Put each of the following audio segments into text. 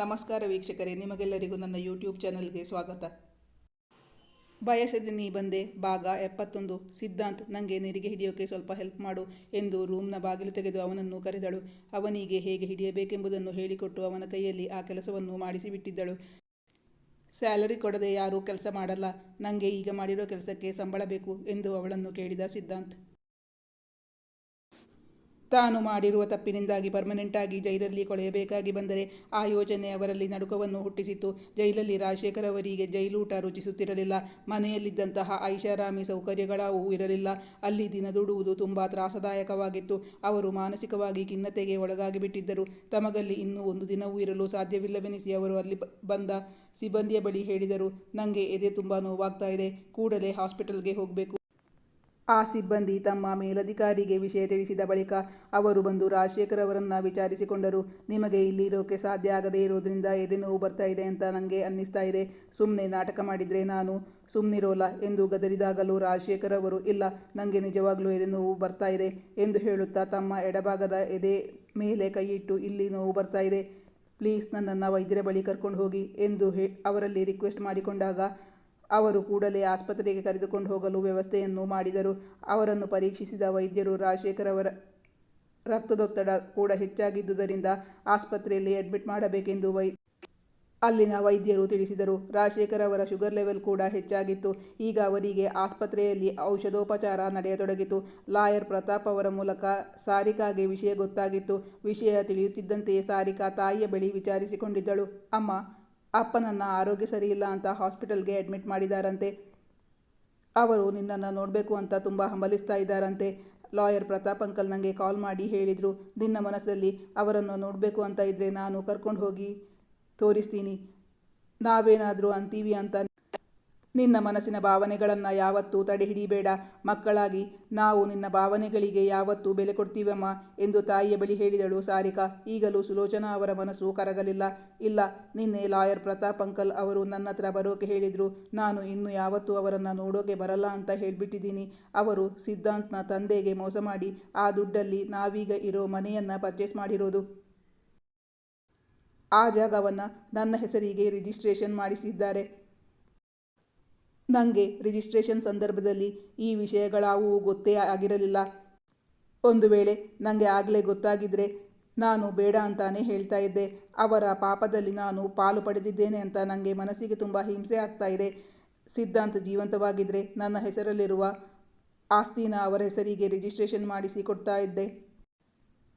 ನಮಸ್ಕಾರ ವೀಕ್ಷಕರೇ, ನಿಮಗೆಲ್ಲರಿಗೂ ನನ್ನ ಯೂಟ್ಯೂಬ್ ಚಾನಲ್ಗೆ ಸ್ವಾಗತ. ಬಯಸದೆ ನೀ ಬಂದೆ, ಭಾಗ ಎಪ್ಪತ್ತೊಂದು. ಸಿದ್ಧಾಂತ್ ನನಗೆ ನಿರಿಗೆ ಹಿಡಿಯೋಕೆ ಸ್ವಲ್ಪ ಹೆಲ್ಪ್ ಮಾಡು ಎಂದು ರೂಮ್ನ ಬಾಗಿಲು ತೆಗೆದು ಅವನನ್ನು ಕರೆದಳು. ಅವನಿಗೆ ಹೇಗೆ ಹಿಡಿಯಬೇಕೆಂಬುದನ್ನು ಹೇಳಿಕೊಟ್ಟು ಅವನ ಕೈಯಲ್ಲಿ ಆ ಕೆಲಸವನ್ನು ಮಾಡಿಸಿಬಿಟ್ಟಿದ್ದಳು. ಸ್ಯಾಲರಿ ಕೊಡದೆ ಯಾರೂ ಕೆಲಸ ಮಾಡಲ್ಲ. ನನಗೆ ಈಗ ಮಾಡಿರೋ ಕೆಲಸಕ್ಕೆ ಸಂಬಳ ಬೇಕು ಎಂದು ಅವಳನ್ನು ಕೇಳಿದ ಸಿದ್ಧಾಂತ್. ತಾನು ಮಾಡಿರುವ ತಪ್ಪಿನಿಂದಾಗಿ ಪರ್ಮನೆಂಟಾಗಿ ಜೈಲಲ್ಲಿ ಕೊಳೆಯಬೇಕಾಗಿ ಬಂದರೆ ಆ ಯೋಜನೆ ಅವರಲ್ಲಿ ನಡುಕವನ್ನು ಹುಟ್ಟಿಸಿತ್ತು. ಜೈಲಲ್ಲಿ ರಾಜಶೇಖರ್ ಅವರಿಗೆ ಜೈಲೂಟ ರುಚಿಸುತ್ತಿರಲಿಲ್ಲ. ಮನೆಯಲ್ಲಿದ್ದಂತಹ ಐಷಾರಾಮಿ ಸೌಕರ್ಯಗಳಾವೂ ಇರಲಿಲ್ಲ. ಅಲ್ಲಿ ದಿನದೂಡುವುದು ತುಂಬ ತ್ರಾಸದಾಯಕವಾಗಿತ್ತು. ಅವರು ಮಾನಸಿಕವಾಗಿ ಖಿನ್ನತೆಗೆ ಒಳಗಾಗಿ ಬಿಟ್ಟಿದ್ದರು ತಮಗಲ್ಲಿ ಇನ್ನೂ ಒಂದು ದಿನವೂ ಇರಲು ಸಾಧ್ಯವಿಲ್ಲವೆನಿಸಿ ಅವರು ಅಲ್ಲಿ ಬಂದ ಸಿಬ್ಬಂದಿಯ ಬಳಿ ಹೇಳಿದರು ನನಗೆ ಎದೆ ತುಂಬ ನೋವಾಗ್ತಾ ಇದೆ. ಕೂಡಲೇ ಹಾಸ್ಪಿಟಲ್ಗೆ ಹೋಗಬೇಕು. ಆ ಸಿಬ್ಬಂದಿ ತಮ್ಮ ಮೇಲಧಿಕಾರಿಗೆ ವಿಷಯ ತಿಳಿಸಿದ ಬಳಿಕ ಅವರು ಬಂದು ರಾಜಶೇಖರ್ ಅವರನ್ನು ವಿಚಾರಿಸಿಕೊಂಡರು. ನಿಮಗೆ ಇಲ್ಲಿರೋಕೆ ಸಾಧ್ಯ ಆಗದೇ ಇರೋದ್ರಿಂದ ಎದೆ ನೋವು ಬರ್ತಾ ಇದೆ ಅಂತ ನನಗೆ ಅನ್ನಿಸ್ತಾ ಇದೆ. ಸುಮ್ಮನೆ ನಾಟಕ ಮಾಡಿದರೆ ನಾನು ಸುಮ್ಮನಿರೋಲ್ಲ ಎಂದು ಗದರಿದಾಗಲೂ ರಾಜಶೇಖರ್ ಅವರು, ಇಲ್ಲ ನನಗೆ ನಿಜವಾಗಲೂ ಎದೆ ನೋವು ಬರ್ತಾ ಇದೆ ಎಂದು ಹೇಳುತ್ತಾ ತಮ್ಮ ಎಡಭಾಗದ ಎದೆ ಮೇಲೆ ಕೈಯಿಟ್ಟು, ಇಲ್ಲಿ ನೋವು ಬರ್ತಾ ಇದೆ. ಪ್ಲೀಸ್ ನನ್ನನ್ನು ವೈದ್ಯರ ಬಳಿ ಕರ್ಕೊಂಡು ಹೋಗಿ ಎಂದು ಹೇ, ಅವರಲ್ಲಿ ರಿಕ್ವೆಸ್ಟ್ ಮಾಡಿಕೊಂಡಾಗ ಅವರು ಕೂಡಲೇ ಆಸ್ಪತ್ರೆಗೆ ಕರೆದುಕೊಂಡು ಹೋಗಲು ವ್ಯವಸ್ಥೆಯನ್ನು ಮಾಡಿದರು. ಅವರನ್ನು ಪರೀಕ್ಷಿಸಿದ ವೈದ್ಯರು ರಾಜಶೇಖರ್ ಅವರ ರಕ್ತದೊತ್ತಡ ಕೂಡ ಹೆಚ್ಚಾಗಿದ್ದುದರಿಂದ ಆಸ್ಪತ್ರೆಯಲ್ಲಿ ಅಡ್ಮಿಟ್ ಮಾಡಬೇಕೆಂದು ವೈ ಅಲ್ಲಿನ ವೈದ್ಯರು ತಿಳಿಸಿದರು. ರಾಜಶೇಖರ್ ಅವರ ಶುಗರ್ ಲೆವೆಲ್ ಕೂಡ ಹೆಚ್ಚಾಗಿತ್ತು. ಈಗ ಅವರಿಗೆ ಆಸ್ಪತ್ರೆಯಲ್ಲಿ ಔಷಧೋಪಚಾರ ನಡೆಯತೊಡಗಿತು. ಲಾಯರ್ ಪ್ರತಾಪ್ ಅವರ ಮೂಲಕ ಸಾರಿಕಾಗೆ ವಿಷಯ ಗೊತ್ತಾಗಿತ್ತು. ವಿಷಯ ತಿಳಿಯುತ್ತಿದ್ದಂತೆಯೇ ಸಾರಿಕಾ ತಾಯಿಯ ಬಳಿ ವಿಚಾರಿಸಿಕೊಂಡಿದ್ದಳು. ಅಮ್ಮ ಅಪ್ಪನನ್ನ ಆರೋಗ್ಯ ಸರಿಯಿಲ್ಲ ಅಂತ ಹಾಸ್ಪಿಟಲ್ಗೆ ಅಡ್ಮಿಟ್ ಮಾಡಿದಾರಂತೆ. ಅವರು ನಿನ್ನನ್ನು ನೋಡಬೇಕು ಅಂತ ತುಂಬ ಹಂಬಲಿಸ್ತಾ ಇದ್ದಾರಂತೆ. ಲಾಯರ್ ಪ್ರತಾಪ್ ಅಂಕಲ್ ನನಗೆ ಕಾಲ್ ಮಾಡಿ ಹೇಳಿದರು, ನಿನ್ನ ಮನಸ್ಸಲ್ಲಿ ಅವರನ್ನು ನೋಡಬೇಕು ಅಂತ ಇದ್ದರೆ ನಾನು ಕರ್ಕೊಂಡು ಹೋಗಿ ತೋರಿಸ್ತೀನಿ. ನಾವೇನಾದರೂ ಅಂತೀವಿ ಅಂತ ನಿನ್ನ ಮನಸ್ಸಿನ ಭಾವನೆಗಳನ್ನು ಯಾವತ್ತೂ ತಡೆ ಹಿಡಿಬೇಡ ಮಕ್ಕಳಾಗಿ, ನಾವು ನಿನ್ನ ಭಾವನೆಗಳಿಗೆ ಯಾವತ್ತೂ ಬೆಲೆ ಕೊಡ್ತೀವಮ್ಮ ಎಂದು ತಾಯಿಯ ಬಳಿ ಹೇಳಿದಳು ಸಾರಿಕಾ. ಈಗಲೂ ಸುಲೋಚನಾ ಅವರ ಮನಸ್ಸು ಕರಗಲಿಲ್ಲ. ಇಲ್ಲ, ನಿನ್ನೆ ಲಾಯರ್ ಪ್ರತಾಪ್ ಅಂಕಲ್ ಅವರು ನನ್ನ ಹತ್ರ ಬರೋಕೆ ಹೇಳಿದರು. ನಾನು ಇನ್ನು ಯಾವತ್ತೂ ಅವರನ್ನು ನೋಡೋಕೆ ಬರಲ್ಲ ಅಂತ ಹೇಳಿಬಿಟ್ಟಿದ್ದೀನಿ. ಅವರು ಸಿದ್ಧಾಂತ್ನ ತಂದೆಗೆ ಮೋಸ ಮಾಡಿ ಆ ದುಡ್ಡಲ್ಲಿ ನಾವೀಗ ಇರೋ ಮನೆಯನ್ನು ಪರ್ಚೇಸ್ ಮಾಡಿರೋದು. ಆ ಜಾಗವನ್ನು ನನ್ನ ಹೆಸರಿಗೆ ರಿಜಿಸ್ಟ್ರೇಷನ್ ಮಾಡಿಸಿದ್ದಾರೆ. ನನಗೆ ರಿಜಿಸ್ಟ್ರೇಷನ್ ಸಂದರ್ಭದಲ್ಲಿ ಈ ವಿಷಯಗಳಾವೂ ಗೊತ್ತೇ ಆಗಿರಲಿಲ್ಲ. ಒಂದು ವೇಳೆ ನನಗೆ ಆಗಲೇ ಗೊತ್ತಾಗಿದ್ದರೆ ನಾನು ಬೇಡ ಅಂತಾನೆ ಹೇಳ್ತಾ ಇದ್ದೆ. ಅವರ ಪಾಪದಲ್ಲಿ ನಾನು ಪಾಲು ಪಡೆದಿದ್ದೇನೆ ಅಂತ ನನಗೆ ಮನಸ್ಸಿಗೆ ತುಂಬ ಹಿಂಸೆ ಆಗ್ತಾ ಇದೆ. ಸಿದ್ಧಾಂತ ಜೀವಂತವಾಗಿದ್ದರೆ ನನ್ನ ಹೆಸರಲ್ಲಿರುವ ಆಸ್ತಿನ ಅವರ ಹೆಸರಿಗೆ ರಿಜಿಸ್ಟ್ರೇಷನ್ ಮಾಡಿಸಿ ಕೊಡ್ತಾ ಇದ್ದೆ.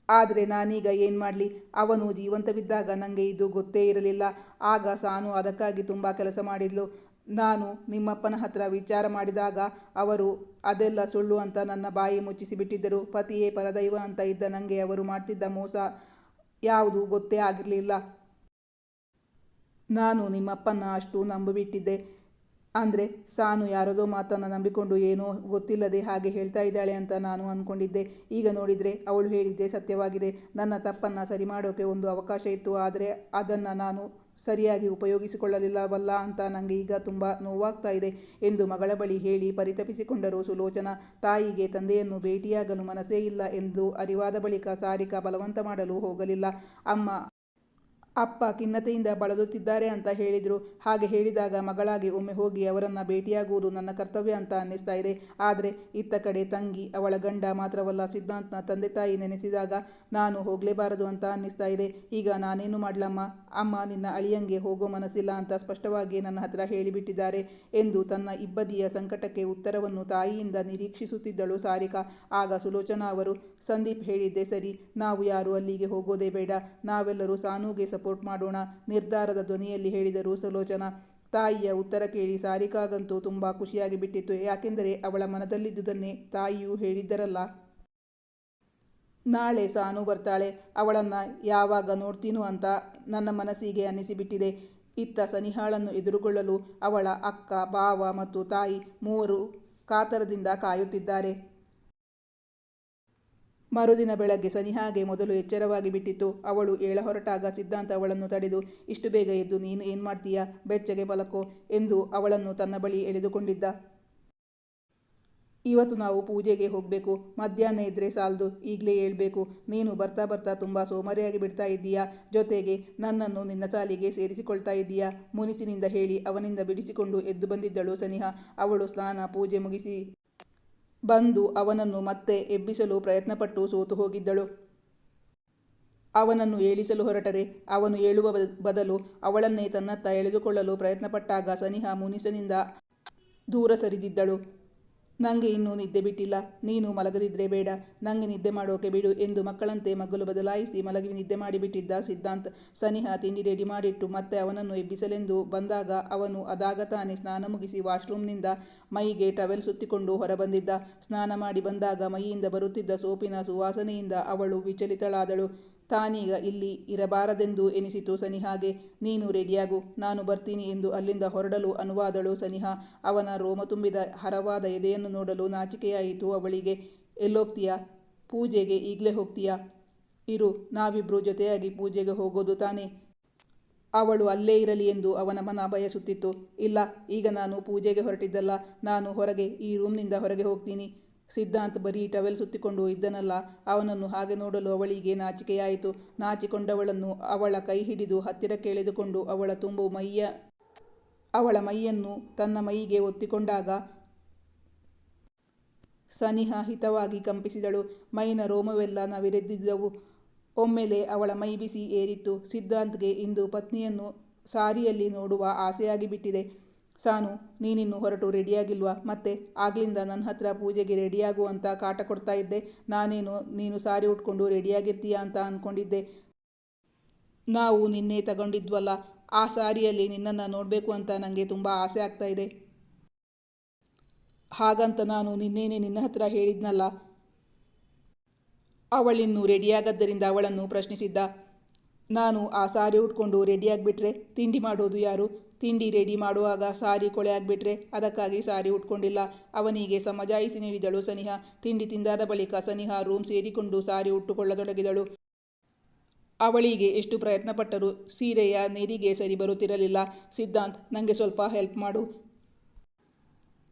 ಆದರೆ ನಾನೀಗ ಏನು ಮಾಡಲಿ? ಅವನು ಜೀವಂತವಿದ್ದಾಗ ನನಗೆ ಇದು ಗೊತ್ತೇ ಇರಲಿಲ್ಲ. ಆಗ ಸಾನು ಅದಕ್ಕಾಗಿ ತುಂಬ ಕೆಲಸ ಮಾಡಿದ್ಲು. ನಾನು ನಿಮ್ಮಪ್ಪನ ಹತ್ರ ವಿಚಾರ ಮಾಡಿದಾಗ ಅವರು ಅದೆಲ್ಲ ಸುಳ್ಳು ಅಂತ ನನ್ನ ಬಾಯಿ ಮುಚ್ಚಿಸಿಬಿಟ್ಟಿದ್ದರು. ಪತಿಯೇ ಪರದೈವ ಅಂತ ಇದ್ದ ನನಗೆ ಅವರು ಮಾಡ್ತಿದ್ದ ಮೋಸ ಯಾವುದು ಗೊತ್ತೇ ಆಗಿರಲಿಲ್ಲ. ನಾನು ನಿಮ್ಮಪ್ಪನ ಅಷ್ಟು ನಂಬಿಬಿಟ್ಟಿದ್ದೆ. ಅಂದರೆ ಸಾನು ಯಾರದೋ ಮಾತನ್ನು ನಂಬಿಕೊಂಡು ಏನೋ ಗೊತ್ತಿಲ್ಲದೆ ಹಾಗೆ ಹೇಳ್ತಾ ಇದ್ದಾಳೆ ಅಂತ ನಾನು ಅಂದ್ಕೊಂಡಿದ್ದೆ ಈಗ ನೋಡಿದರೆ ಅವಳು ಹೇಳಿದ್ದೆ ಸತ್ಯವಾಗಿದೆ. ನನ್ನ ತಪ್ಪನ್ನು ಸರಿ ಮಾಡೋಕೆ ಒಂದು ಅವಕಾಶ ಇತ್ತು, ಆದರೆ ಅದನ್ನು ನಾನು ಸರಿಯಾಗಿ ಉಪಯೋಗಿಸಿಕೊಳ್ಳಲಿಲ್ಲವಲ್ಲ ಅಂತ ನನಗೆ ಈಗ ತುಂಬ ನೋವಾಗ್ತಾ ಇದೆ ಎಂದು ಮಗಳ ಬಳಿ ಹೇಳಿ ಪರಿತಪಿಸಿಕೊಂಡರು ಸುಲೋಚನಾ. ತಾಯಿಗೆ ತಂದೆಯನ್ನು ಭೇಟಿಯಾಗಲು ಮನಸ್ಸೇ ಇಲ್ಲ ಎಂದು ಅರಿವಾದ ಬಳಿಕ ಸಾರಿಕಾ ಬಲವಂತ ಮಾಡಲು ಹೋಗಲಿಲ್ಲ. ಅಮ್ಮ ಅಪ್ಪ ಖಿನ್ನತೆಯಿಂದ ಬಳಲುತ್ತಿದ್ದಾರೆ ಅಂತ ಹೇಳಿದರು. ಹಾಗೆ ಹೇಳಿದಾಗ ಮಗಳಾಗಿ ಒಮ್ಮೆ ಹೋಗಿ ಅವರನ್ನು ಭೇಟಿಯಾಗುವುದು ನನ್ನ ಕರ್ತವ್ಯ ಅಂತ ಅನ್ನಿಸ್ತಾ ಇದೆ. ಆದರೆ ಇತ್ತ ಕಡೆ ತಂಗಿ, ಅವಳ ಗಂಡ ಮಾತ್ರವಲ್ಲ ಸಿದ್ಧಾಂತ್ನ ತಂದೆ ತಾಯಿ ನೆನೆಸಿದಾಗ ನಾನು ಹೋಗಲೇಬಾರದು ಅಂತ ಅನ್ನಿಸ್ತಾ ಇದೆ. ಈಗ ನಾನೇನು ಮಾಡ್ಲಮ್ಮ? ಅಮ್ಮ ನಿನ್ನ ಅಳಿಯಂಗೆ ಹೋಗೋ ಮನಸ್ಸಿಲ್ಲ ಅಂತ ಸ್ಪಷ್ಟವಾಗಿ ನನ್ನ ಹತ್ರ ಹೇಳಿಬಿಟ್ಟಿದ್ದಾರೆ ಎಂದು ತನ್ನ ಇಬ್ಬದಿಯ ಸಂಕಟಕ್ಕೆ ಉತ್ತರವನ್ನು ತಾಯಿಯಿಂದ ನಿರೀಕ್ಷಿಸುತ್ತಿದ್ದಳು ಸಾರಿಕಾ. ಆಗ ಸುಲೋಚನಾ ಅವರು, ಸಂದೀಪ್ ಹೇಳಿದ್ದೆ ಸರಿ, ನಾವು ಯಾರು ಅಲ್ಲಿಗೆ ಹೋಗೋದೇ ಬೇಡ. ನಾವೆಲ್ಲರೂ ಸಾನೂಗೆ ಸಪೋರ್ಟ್ ಮಾಡೋಣ. ನಿರ್ಧಾರದ ಧ್ವನಿಯಲ್ಲಿ ಹೇಳಿದರು ಸುಲೋಚನಾ ತಾಯಿಯ ಉತ್ತರ ಕೇಳಿ ಸಾರಿಕಾಗಂತೂ ತುಂಬ ಖುಷಿಯಾಗಿ ಬಿಟ್ಟಿತ್ತು. ಯಾಕೆಂದರೆ ಅವಳ ಮನದಲ್ಲಿದ್ದುದನ್ನೇ ತಾಯಿಯೂ ಹೇಳಿದ್ದರಲ್ಲ. ನಾಳೆ ಸಾನು ಬರ್ತಾಳೆ. ಅವಳನ್ನು ಯಾವಾಗ ನೋಡ್ತೀನೋ ಅಂತ ನನ್ನ ಮನಸ್ಸಿಗೆ ಅನ್ನಿಸಿಬಿಟ್ಟಿದೆ. ಇತ್ತ ಸನಿಹಾಳನ್ನು ಎದುರುಗೊಳ್ಳಲು ಅವಳ ಅಕ್ಕ ಬಾವ ಮತ್ತು ತಾಯಿ ಮೂವರು ಕಾತರದಿಂದ ಕಾಯುತ್ತಿದ್ದಾರೆ. ಮರುದಿನ ಬೆಳಗ್ಗೆ ಸನಿಹಾಗೆ ಮೊದಲು ಎಚ್ಚರವಾಗಿ ಬಿಟ್ಟಿತ್ತು ಅವಳು ಏಳ ಹೊರಟಾಗ ಸಿದ್ಧಾಂತ ಅವಳನ್ನು ತಡೆದು, ಇಷ್ಟು ಬೇಗ ಎದ್ದು ನೀನು ಏನು ಮಾಡ್ತೀಯಾ? ಬೆಚ್ಚಗೆ ಬಲಕೋ ಎಂದು ಅವಳನ್ನು ತನ್ನ ಬಳಿ ಎಳೆದುಕೊಂಡಿದ್ದ. ಇವತ್ತು ನಾವು ಪೂಜೆಗೆ ಹೋಗಬೇಕು. ಮಧ್ಯಾಹ್ನ ಇದ್ರೆ ಸಾಲದು. ಈಗಲೇ ಹೇಳ್ಬೇಕು. ನೀನು ಬರ್ತಾ ಬರ್ತಾ ತುಂಬ ಸೋಮಾರಿಯಾಗಿ ಬಿಡ್ತಾ ಇದ್ದೀಯಾ? ಜೊತೆಗೆ ನನ್ನನ್ನು ನಿನ್ನ ಸಾಲಿಗೆ ಸೇರಿಸಿಕೊಳ್ತಾ ಇದ್ದೀಯಾ? ಮುನಿಸಿನಿಂದ ಹೇಳಿ ಅವನಿಂದ ಬಿಡಿಸಿಕೊಂಡು ಎದ್ದು ಬಂದಿದ್ದಳು ಸನಿಹ. ಅವಳು ಸ್ನಾನ, ಪೂಜೆ ಮುಗಿಸಿ ಬಂದು ಅವನನ್ನು ಮತ್ತೆ ಎಬ್ಬಿಸಲು ಪ್ರಯತ್ನಪಟ್ಟು ಸೋತು ಹೋಗಿದ್ದಳು. ಅವನನ್ನು ಏಳಿಸಲು ಹೊರಟರೆ. ಅವನು ಏಳುವ ಬದಲು ಅವಳನ್ನೇ ತನ್ನತ್ತ ಎಳೆದುಕೊಳ್ಳಲು ಪ್ರಯತ್ನಪಟ್ಟಾಗ ಸನಿಹ ಮುನಿಸನಿಂದ ದೂರ ಸರಿದಿದ್ದಳು. ನನಗೆ ಇನ್ನೂ ನಿದ್ದೆ ಬಿಟ್ಟಿಲ್ಲ. ನೀನು ಮಲಗದಿದ್ರೆ ಬೇಡ. ನನಗೆ ನಿದ್ದೆ ಮಾಡೋಕೆ ಬಿಡು ಎಂದು ಮಕ್ಕಳಂತೆ ಮಗ್ಗಲು ಬದಲಾಯಿಸಿ ಮಲಗಿ ನಿದ್ದೆ ಮಾಡಿಬಿಟ್ಟಿದ್ದ ಸಿದ್ಧಾಂತ್. ಸನಿಹ ತಿಂಡಿ ರೆಡಿ ಮಾಡಿಟ್ಟು ಮತ್ತೆ ಅವನನ್ನು ಎಬ್ಬಿಸಲೆಂದು ಬಂದಾಗ ಅವನು ಅದಾಗ ಸ್ನಾನ ಮುಗಿಸಿ ವಾಶ್ರೂಮ್ನಿಂದ ಮೈಗೆ ಟವೆಲ್ ಸುತ್ತಿಕೊಂಡು ಹೊರಬಂದಿದ್ದ. ಸ್ನಾನ ಮಾಡಿ ಬಂದಾಗ ಮೈಯಿಂದ ಬರುತ್ತಿದ್ದ ಸೋಪಿನ ಸುವಾಸನೆಯಿಂದ ಅವಳು ವಿಚಲಿತಳಾದಳು. ತಾನೀಗ ಇಲ್ಲಿ ಇರಬಾರದೆಂದು ಎನಿಸಿತು ಸನಿಹಾಗೆ, ನೀನು ರೆಡಿಯಾಗು, ನಾನು ಬರ್ತೀನಿ ಎಂದು ಅಲ್ಲಿಂದ ಹೊರಡಲು ಅನುವಾದಳು ಸನಿಹ. ಅವನ ರೋಮ ತುಂಬಿದ ಹರವಾದ ಎದೆಯನ್ನು ನೋಡಲು ನಾಚಿಕೆಯಾಯಿತು ಅವಳಿಗೆ, ಎಲ್ಲೋಗ್ತೀಯಾ? ಪೂಜೆಗೆ ಈಗಲೇ ಹೋಗ್ತೀಯಾ? ಇರು, ನಾವಿಬ್ರು ಜೊತೆಯಾಗಿ ಪೂಜೆಗೆ ಹೋಗೋದು ತಾನೇ. ಅವಳು ಅಲ್ಲೇ ಇರಲಿ ಎಂದು ಅವನ ಮನ ಬಯಸುತ್ತಿತ್ತು. ಇಲ್ಲ, ಈಗ ನಾನು ಪೂಜೆಗೆ ಹೊರಟಿದ್ದಲ್ಲ, ನಾನು ಹೊರಗೆ, ಈ ರೂಮ್ನಿಂದ ಹೊರಗೆ ಹೋಗ್ತೀನಿ. ಸಿದ್ಧಾಂತ್ ಬರೀ ಟವೆಲ್ ಸುತ್ತಿಕೊಂಡು ಇದ್ದನಲ್ಲ, ಅವನನ್ನು ಹಾಗೆ ನೋಡಲು ಅವಳಿಗೆ ನಾಚಿಕೆಯಾಯಿತು. ನಾಚಿಕೊಂಡವಳನ್ನು ಅವಳ ಕೈ ಹಿಡಿದು ಹತ್ತಿರ ಕೇಳಿದುಕೊಂಡು ಅವಳ ತುಂಬು ಮೈಯ, ಅವಳ ಮೈಯನ್ನು ತನ್ನ ಮೈಗೆ ಒತ್ತಿಕೊಂಡಾಗ ಸನಿಹ ಹಿತವಾಗಿ ಕಂಪಿಸಿದಳು. ಮೈನ ರೋಮವೆಲ್ಲ ನವಿರೆದ್ದಿದ್ದವು. ಒಮ್ಮೆಲೆ ಅವಳ ಮೈ ಬಿಸಿ ಏರಿತ್ತು. ಸಿದ್ಧಾಂತ್ಗೆ ಇಂದು ಪತ್ನಿಯನ್ನು ಸಾರಿಯಲ್ಲಿ ನೋಡುವ ಆಸೆಯಾಗಿ ಬಿಟ್ಟಿದೆ. ಸಾನು, ನೀನಿನ್ನು ಹೊರಟು ರೆಡಿಯಾಗಿಲ್ವಾ? ಮತ್ತೆ ಆಗ್ಲಿಂದ ನನ್ನ ಹತ್ರ ಪೂಜೆಗೆ ರೆಡಿಯಾಗುವಂತ ಕಾಟ ಕೊಡ್ತಾ ಇದ್ದೆ. ನಾನೇನು, ನೀನು ಸಾರಿ ಉಟ್ಕೊಂಡು ರೆಡಿಯಾಗಿರ್ತೀಯಾ ಅಂತ ಅಂದ್ಕೊಂಡಿದ್ದೆ ನಾವು ನಿನ್ನೆ ತಗೊಂಡಿದ್ವಲ್ಲ, ಆ ಸಾರಿಯಲ್ಲಿ ನಿನ್ನನ್ನು ನೋಡಬೇಕು ಅಂತ ನನಗೆ ತುಂಬ ಆಸೆ ಆಗ್ತಾ ಇದೆ. ಹಾಗಂತ ನಾನು ನಿನ್ನೇನೆ ನಿನ್ನ ಹತ್ರ ಹೇಳಿದ್ನಲ್ಲ. ಅವಳಿನ್ನು ರೆಡಿಯಾಗದ್ದರಿಂದ ಅವಳನ್ನು ಪ್ರಶ್ನಿಸಿದ್ದ. ನಾನು ಆ ಸಾರಿ ಉಟ್ಕೊಂಡು ರೆಡಿಯಾಗಿಬಿಟ್ರೆ ತಿಂಡಿ ಮಾಡೋದು ಯಾರು? ತಿಂಡಿ ರೆಡಿ ಮಾಡುವಾಗ ಸಾರಿ ಕೊಳೆ ಆಗಿಬಿಟ್ರೆ ಅದಕ್ಕಾಗಿ ಸಾರಿ ಉಟ್ಕೊಂಡಿಲ್ಲ. ಅವನಿಗೆ ಸಮಜಾಯಿಸಿ ನೀಡಿದಳು ಸನಿಹ. ತಿಂಡಿ ತಿಂದಾದ ಬಳಿಕ ಸನಿಹ ರೂಮ್ ಸೇರಿಕೊಂಡು ಸಾರಿ ಉಟ್ಟುಕೊಳ್ಳತೊಡಗಿದಳು. ಅವಳಿಗೆ ಎಷ್ಟು ಪ್ರಯತ್ನಪಟ್ಟರೂ ಸೀರೆಯ ನೀರಿಗೆ ಸರಿ ಬರುತ್ತಿರಲಿಲ್ಲ. ಸಿದ್ಧಾಂತ್ ನನಗೆ ಸ್ವಲ್ಪ ಹೆಲ್ಪ್ ಮಾಡು.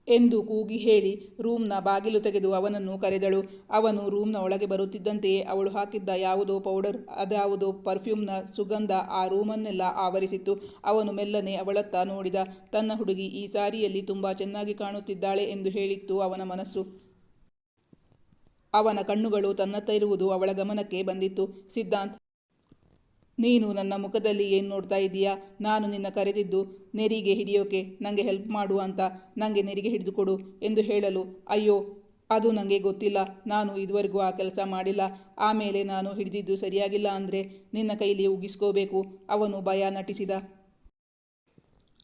ಎಂದು ಕೂಗಿ ಹೇಳಿ ರೂಮ್ನ ಬಾಗಿಲು ತೆಗೆದು ಅವನನ್ನು ಕರೆದಳು. ಅವನು ರೂಮ್ನ ಒಳಗೆ ಬರುತ್ತಿದ್ದಂತೆಯೇ ಅವಳು ಹಾಕಿದ್ದ ಯಾವುದೋ ಪೌಡರ್, ಅದ್ಯಾವುದೋ ಪರ್ಫ್ಯೂಮ್ನ ಸುಗಂಧ ಆ ರೂಮನ್ನೆಲ್ಲ ಆವರಿಸಿತ್ತು. ಅವನು ಮೆಲ್ಲನೆ ಅವಳತ್ತ ನೋಡಿದ, ತನ್ನ ಹುಡುಗಿ ಈ ಸಾರಿಯಲ್ಲಿ ತುಂಬ ಚೆನ್ನಾಗಿ ಕಾಣುತ್ತಿದ್ದಾಳೆ ಎಂದು ಹೇಳಿತ್ತು ಅವನ ಮನಸ್ಸು. ಅವನ ಕಣ್ಣುಗಳು ತನ್ನತ್ತ ಇರುವುದು ಅವಳ ಗಮನಕ್ಕೆ ಬಂದಿತ್ತು. ಸಿದ್ಧಾಂತ್ ನೀನು ನನ್ನ ಮುಖದಲ್ಲಿ ಏನು ನೋಡ್ತಾ ಇದ್ದೀಯಾ ನಾನು ನಿನ್ನ ಕರೆದಿದ್ದು, ನೆರಿಗೆ ಹಿಡಿಯೋಕೆ ನನಗೆ ಹೆಲ್ಪ್ ಮಾಡು ಅಂತ ನನಗೆ ನೆರಿಗೆ ಹಿಡಿದುಕೊಡು ಎಂದು ಹೇಳಲು, ಅಯ್ಯೋ, ಅದು ನನಗೆ ಗೊತ್ತಿಲ್ಲ, ನಾನು ಇದುವರೆಗೂ ಆ ಕೆಲಸ ಮಾಡಿಲ್ಲ ಆಮೇಲೆ ನಾನು ಹಿಡಿದಿದ್ದು ಸರಿಯಾಗಿಲ್ಲ ಅಂದರೆ ನಿನ್ನ ಕೈಲಿ ಉಗಿಸ್ಕೋಬೇಕು, ಅವನು ಭಯ ನಟಿಸಿದ.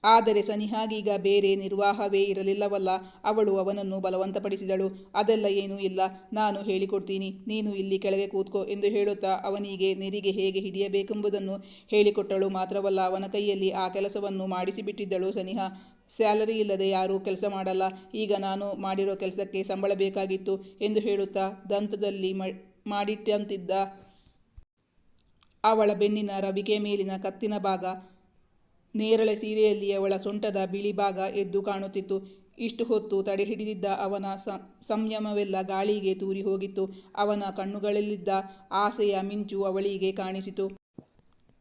ಆದರೆ ಸನಿಹಾಗೀಗ ಬೇರೆ ನಿರ್ವಾಹವೇ ಇರಲಿಲ್ಲವಲ್ಲ. ಅವಳು ಅವನನ್ನು ಬಲವಂತಪಡಿಸಿದಳು. ಅದೆಲ್ಲ ಏನೂ ಇಲ್ಲ. ನಾನು ಹೇಳಿಕೊಡ್ತೀನಿ. ನೀನು ಇಲ್ಲಿ ಕೆಳಗೆ ಕೂತ್ಕೋ ಎಂದು ಹೇಳುತ್ತಾ ಅವನಿಗೆ ನೆರಿಗೆ ಹೇಗೆ ಹಿಡಿಯಬೇಕೆಂಬುದನ್ನು ಹೇಳಿಕೊಟ್ಟಳು. ಮಾತ್ರವಲ್ಲ, ಅವನ ಕೈಯಲ್ಲಿ ಆ ಕೆಲಸವನ್ನು ಮಾಡಿಸಿಬಿಟ್ಟಿದ್ದಳು ಸನಿಹ. ಸ್ಯಾಲರಿ ಇಲ್ಲದೆ ಯಾರೂ ಕೆಲಸ ಮಾಡಲ್ಲ. ಈಗ ನಾನು ಮಾಡಿರೋ ಕೆಲಸಕ್ಕೆ ಸಂಬಳ ಬೇಕಾಗಿತ್ತು ಎಂದು ಹೇಳುತ್ತಾ ದಂತದಲ್ಲಿ ಮಾಡಿಟ್ಟಂತಿದ್ದ ಅವಳ ಬೆನ್ನಿನ ರವಿಕೆ ಮೇಲಿನ ಕತ್ತಿನ ಭಾಗ ನೇರಳೆ ಸೀರೆಯಲ್ಲಿ ಅವಳ ಸೊಂಟದ ಬಿಳಿ ಭಾಗ ಎದ್ದು ಕಾಣುತ್ತಿತ್ತು. ಇಷ್ಟು ಹೊತ್ತು ತಡೆ ಹಿಡಿದಿದ್ದ ಅವನ ಸಂಯಮವೆಲ್ಲ ಗಾಳಿಗೆ ತೂರಿ ಹೋಗಿತ್ತು. ಅವನ ಕಣ್ಣುಗಳಲ್ಲಿದ್ದ ಆಸೆಯ ಮಿಂಚು ಅವಳಿಗೆ ಕಾಣಿಸಿತು.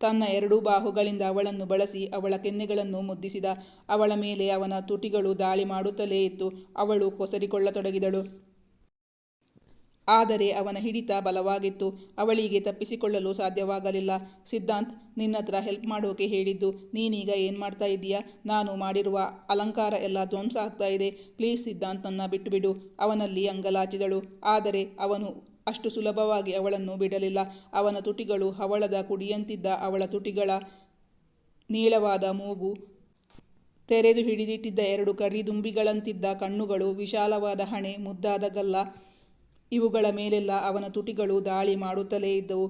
ತನ್ನ ಎರಡೂ ಬಾಹುಗಳಿಂದ ಅವಳನ್ನು ಬಳಸಿ ಅವಳ ಕೆನ್ನೆಗಳನ್ನು ಮುದ್ದಿಸಿದ ಅವಳ ಮೇಲೆ ಅವನ ತುಟಿಗಳು ದಾಳಿ ಮಾಡುತ್ತಲೇ ಇತ್ತು. ಅವಳು ಕೊಸರಿಕೊಳ್ಳತೊಡಗಿದಳು. ಆದರೆ ಅವನ ಹಿಡಿತ ಬಲವಾಗಿತ್ತು. ಅವಳಿಗೆ ತಪ್ಪಿಸಿಕೊಳ್ಳಲು ಸಾಧ್ಯವಾಗಲಿಲ್ಲ. ಸಿದ್ಧಾಂತ್ ನಿನ್ನತ್ರ ಹೆಲ್ಪ್ ಮಾಡೋಕೆ ಹೇಳಿದ್ದು, ನೀನೀಗ ಏನು ಮಾಡ್ತಾ ಇದ್ದೀಯಾ? ನಾನು ಮಾಡಿರುವ ಅಲಂಕಾರ ಎಲ್ಲ ಧ್ವಂಸ ಆಗ್ತಾ ಇದೆ. ಪ್ಲೀಸ್ ಸಿದ್ಧಾಂತ್ ನನ್ನ ಬಿಟ್ಟುಬಿಡು. ಅವನಲ್ಲಿ ಅಂಗಲಾಚಿದಳು. ಆದರೆ ಅವನು ಅಷ್ಟು ಸುಲಭವಾಗಿ ಅವಳನ್ನು ಬಿಡಲಿಲ್ಲ. ಅವನ ತುಟಿಗಳು ಹವಳದ ಕುಡಿಯಂತಿದ್ದ ಅವಳ ತುಟಿಗಳ ನೀಳವಾದ ಮೂಗು, ತೆರೆದು ಹಿಡಿದಿಟ್ಟಿದ್ದ ಎರಡು ಕರಿದುಂಬಿಗಳಂತಿದ್ದ ಕಣ್ಣುಗಳು, ವಿಶಾಲವಾದ ಹಣೆ, ಮುದ್ದಾದ ಗಲ್ಲ ಇವುಗಳ ಮೇಲೆಲ್ಲ ಅವನ ತುಟಿಗಳು ದಾಳಿ ಮಾಡುತ್ತಲೇ ಇದ್ದವು.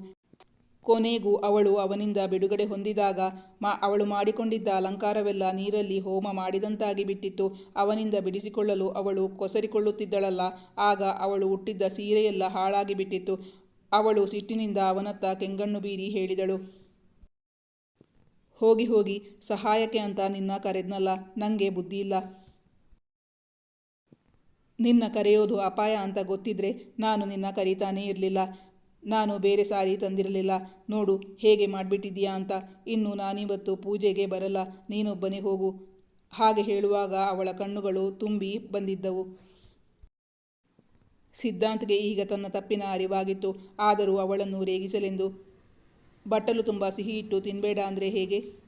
ಕೊನೆಗೂ ಅವಳು ಅವನಿಂದ ಬಿಡುಗಡೆ ಹೊಂದಿದಾಗ ಮಾ, ಅವಳು ಮಾಡಿಕೊಂಡಿದ್ದ ಅಲಂಕಾರವೆಲ್ಲ ನೀರಲ್ಲಿ ಹೋಮ ಮಾಡಿದಂತಾಗಿ ಬಿಟ್ಟಿತ್ತು. ಅವನಿಂದ ಬಿಡಿಸಿಕೊಳ್ಳಲು ಅವಳು ಕೊಸರಿಕೊಳ್ಳುತ್ತಿದ್ದಳಲ್ಲ. ಆಗ ಅವಳು ಹುಟ್ಟಿದ್ದ ಸೀರೆಯೆಲ್ಲ ಹಾಳಾಗಿ ಬಿಟ್ಟಿತ್ತು. ಅವಳು ಸಿಟ್ಟಿನಿಂದ ಅವನತ್ತ ಕೆಂಗಣ್ಣು ಬೀರಿ ಹೇಳಿದಳು, ಹೋಗಿ ಹೋಗಿ, ಸಹಾಯಕ್ಕೆ ಅಂತ ನಿನ್ನ ಕರೆದ್ನಲ್ಲ ನನಗೆ ಬುದ್ಧಿ ಇಲ್ಲ ನಿನ್ನ ಕರೆಯೋದು ಅಪಾಯ ಅಂತ ಗೊತ್ತಿದ್ರೆ ನಾನು ನಿನ್ನ ಕರೀತಾನೇ ಇರಲಿಲ್ಲ. ನಾನು ಬೇರೆ ಸಾರಿ ತಂದಿರಲಿಲ್ಲ. ನೋಡು, ಹೇಗೆ ಮಾಡಿಬಿಟ್ಟಿದ್ದೀಯಾ ಅಂತ. ಇನ್ನು ನಾನಿವತ್ತು ಪೂಜೆಗೆ ಬರಲ್ಲ. ನೀನೊಬ್ಬನೇ ಹೋಗು. ಹಾಗೆ ಹೇಳುವಾಗ ಅವಳ ಕಣ್ಣುಗಳು ತುಂಬಿ ಬಂದಿದ್ದವು. ಸಿದ್ಧಾಂತ್ಗೆ ಈಗ ತನ್ನ ತಪ್ಪಿನ ಅರಿವಾಗಿತ್ತು. ಆದರೂ ಅವಳನ್ನು ರೇಗಿಸಲೆಂದು. ಬಟ್ಟಲು ತುಂಬ ಸಿಹಿ ಇಟ್ಟು ತಿನ್ನಬೇಡ ಅಂದರೆ ಹೇಗೆ?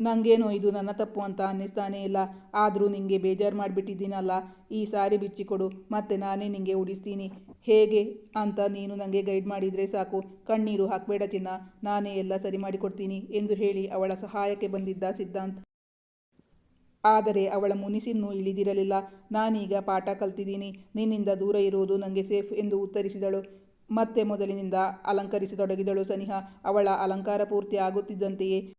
ನನಗೇನೋ ಇದು ನನ್ನ ತಪ್ಪು ಅಂತ ಅನ್ನಿಸ್ತಾನೇ ಇಲ್ಲ. ಆದರೂ ನಿಂಗೆ ಬೇಜಾರು ಮಾಡಿಬಿಟ್ಟಿದ್ದೀನಲ್ಲ. ಈ ಸಾರಿ ಬಿಚ್ಚಿಕೊಡು. ಮತ್ತೆ ನಾನೇ ನಿಂಗೆ ಉಡಿಸ್ತೀನಿ. ಹೇಗೆ ಅಂತ ನೀನು ನನಗೆ ಗೈಡ್ ಮಾಡಿದರೆ ಸಾಕು. ಕಣ್ಣೀರು ಹಾಕಬೇಡ ಚಿನ್ನ. ನಾನೇ ಎಲ್ಲ ಸರಿ ಮಾಡಿಕೊಡ್ತೀನಿ ಎಂದು ಹೇಳಿ ಅವಳ ಸಹಾಯಕ್ಕೆ ಬಂದಿದ್ದ ಸಿದ್ಧಾಂತ್. ಆದರೆ ಅವಳ ಮುನಿಸಿನ್ನೂ ಇಳಿದಿರಲಿಲ್ಲ. ನಾನೀಗ ಪಾಠ ಕಲ್ತಿದ್ದೀನಿ. ನಿನ್ನಿಂದ ದೂರ ಇರುವುದು ನನಗೆ ಸೇಫ್ ಎಂದು ಉತ್ತರಿಸಿದಳು. ಮತ್ತೆ ಮೊದಲಿನಿಂದ ಅಲಂಕರಿಸತೊಡಗಿದಳು ಸನಿಹಾ. ಅವಳ ಅಲಂಕಾರ ಪೂರ್ತಿ ಆಗುತ್ತಿದ್ದಂತೆಯೇ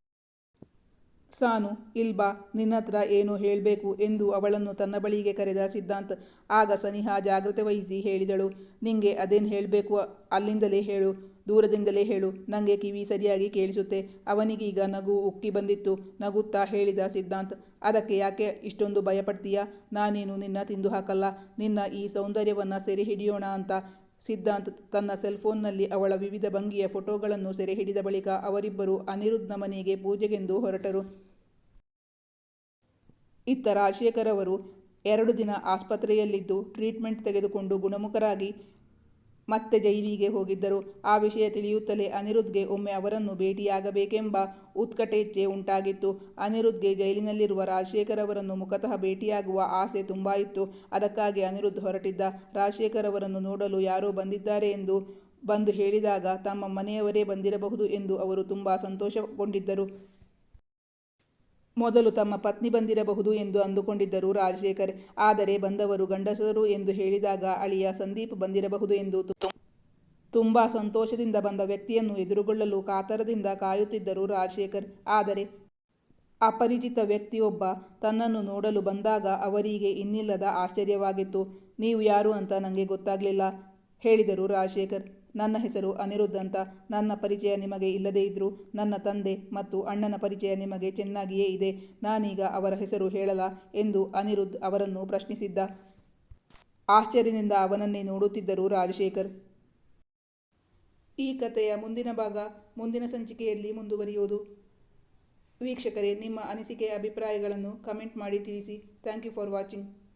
ಸಾನು, ಇಲ್ಬಾ, ನಿನ್ನತ್ರ ಏನು ಹೇಳಬೇಕು ಎಂದು ಅವಳನ್ನು ತನ್ನ ಬಳಿಗೆ ಕರೆದ ಸಿದ್ಧಾಂತ್, ಆಗ ಸನಿಹ ಜಾಗ್ರತೆ ವಹಿಸಿ ಹೇಳಿದಳು. ನಿಂಗೆ ಅದೇನು ಹೇಳಬೇಕು ಅಲ್ಲಿಂದಲೇ ಹೇಳು, ದೂರದಿಂದಲೇ ಹೇಳು ನನಗೆ ಕಿವಿ ಸರಿಯಾಗಿ ಕೇಳಿಸುತ್ತೆ. ಅವನಿಗೀಗ ನಗು ಉಕ್ಕಿ ಬಂದಿತ್ತು, ನಗುತ್ತಾ ಹೇಳಿದ ಸಿದ್ಧಾಂತ್, ಅದಕ್ಕೆ ಯಾಕೆ ಇಷ್ಟೊಂದು ಭಯಪಡ್ತೀಯಾ? ನಾನೇನು ನಿನ್ನ ತಿಂದು ಹಾಕಲ್ಲ, ನಿನ್ನ ಈ ಸೌಂದರ್ಯವನ್ನು ಸೆರೆ ಹಿಡಿಯೋಣ ಅಂತ ಸಿದ್ಧಾಂತ್ ತನ್ನ ಸೆಲ್ಫೋನ್ನಲ್ಲಿ ಅವಳ ವಿವಿಧ ಭಂಗಿಯ ಫೋಟೋಗಳನ್ನು ಸೆರೆ ಹಿಡಿದ ಬಳಿಕ ಅವರಿಬ್ಬರು ಅನಿರುದ್ಧನ ಮನೆಗೆ ಪೂಜೆಗೆಂದು ಹೊರಟರು. ಇತ್ತ ರಾಜಶೇಖರ್ ಅವರು ಎರಡು ದಿನ ಆಸ್ಪತ್ರೆಯಲ್ಲಿದ್ದು ಟ್ರೀಟ್ಮೆಂಟ್ ತೆಗೆದುಕೊಂಡು ಗುಣಮುಖರಾಗಿ ಮತ್ತೆ ಜೈಲಿಗೆ ಹೋಗಿದ್ದರು. ಆ ವಿಷಯ ತಿಳಿಯುತ್ತಲೇ ಅನಿರುದ್ಧ್ಗೆ ಒಮ್ಮೆ ಅವರನ್ನು ಭೇಟಿಯಾಗಬೇಕೆಂಬ ಉತ್ಕಟೇಚ್ಛೆ ಉಂಟಾಗಿತ್ತು. ಅನಿರುದ್ಧ್ಗೆ ಜೈಲಿನಲ್ಲಿರುವ ರಾಜಶೇಖರ್ ಅವರನ್ನು ಮುಖತಃ ಭೇಟಿಯಾಗುವ ಆಸೆ ತುಂಬಾ ಇತ್ತು. ಅದಕ್ಕಾಗಿ ಅನಿರುದ್ಧ್ ಹೊರಟಿದ್ದ. ರಾಜಶೇಖರ್ ಅವರನ್ನು ನೋಡಲು ಯಾರೋ ಬಂದಿದ್ದಾರೆ ಎಂದು ಬಂದು ಹೇಳಿದಾಗ ತಮ್ಮ ಮನೆಯವರೇ ಬಂದಿರಬಹುದು ಎಂದು ಅವರು ತುಂಬ ಸಂತೋಷಗೊಂಡಿದ್ದರು. ಮೊದಲು ತಮ್ಮ ಪತ್ನಿ ಬಂದಿರಬಹುದು ಎಂದು ಅಂದುಕೊಂಡಿದ್ದರು ರಾಜಶೇಖರ್. ಆದರೆ ಬಂದವರು ಗಂಡಸರು ಎಂದು ಹೇಳಿದಾಗ ಅಳಿಯ ಸಂದೀಪ್ ಬಂದಿರಬಹುದು ಎಂದು ತುಂಬ ಸಂತೋಷದಿಂದ ಬಂದ ವ್ಯಕ್ತಿಯನ್ನು ಎದುರುಗೊಳ್ಳಲು ಕಾತರದಿಂದ ಕಾಯುತ್ತಿದ್ದರು ರಾಜಶೇಖರ್. ಆದರೆ ಅಪರಿಚಿತ ವ್ಯಕ್ತಿಯೊಬ್ಬ ತನ್ನನ್ನು ನೋಡಲು ಬಂದಾಗ ಅವರಿಗೆ ಇನ್ನಿಲ್ಲದ ಆಶ್ಚರ್ಯವಾಗಿತ್ತು. ನೀವು ಯಾರು ಅಂತ ನನಗೆ ಗೊತ್ತಾಗಲಿಲ್ಲ, ಹೇಳಿದರು ರಾಜಶೇಖರ್. ನನ್ನ ಹೆಸರು ಅನಿರುದ್ಧ ಅಂತ. ನನ್ನ ಪರಿಚಯ ನಿಮಗೆ ಇಲ್ಲದೇ ಇದ್ದರೂ ನನ್ನ ತಂದೆ ಮತ್ತು ಅಣ್ಣನ ಪರಿಚಯ ನಿಮಗೆ ಚೆನ್ನಾಗಿಯೇ ಇದೆ. ನಾನೀಗ ಅವರ ಹೆಸರು ಹೇಳಲ ಎಂದು ಅನಿರುದ್ಧ ಅವರನ್ನು ಪ್ರಶ್ನಿಸಿದ್ದ. ಆಶ್ಚರ್ಯದಿಂದ ಅವನನ್ನೇ ನೋಡುತ್ತಿದ್ದರು ರಾಜಶೇಖರ್. ಈ ಕಥೆಯ ಮುಂದಿನ ಭಾಗ ಮುಂದಿನ ಸಂಚಿಕೆಯಲ್ಲಿ ಮುಂದುವರಿಯುವುದು ವೀಕ್ಷಕರೇ, ನಿಮ್ಮ ಅನಿಸಿಕೆ, ಅಭಿಪ್ರಾಯಗಳನ್ನು ಕಮೆಂಟ್ ಮಾಡಿ ತಿಳಿಸಿ. Thank you for watching.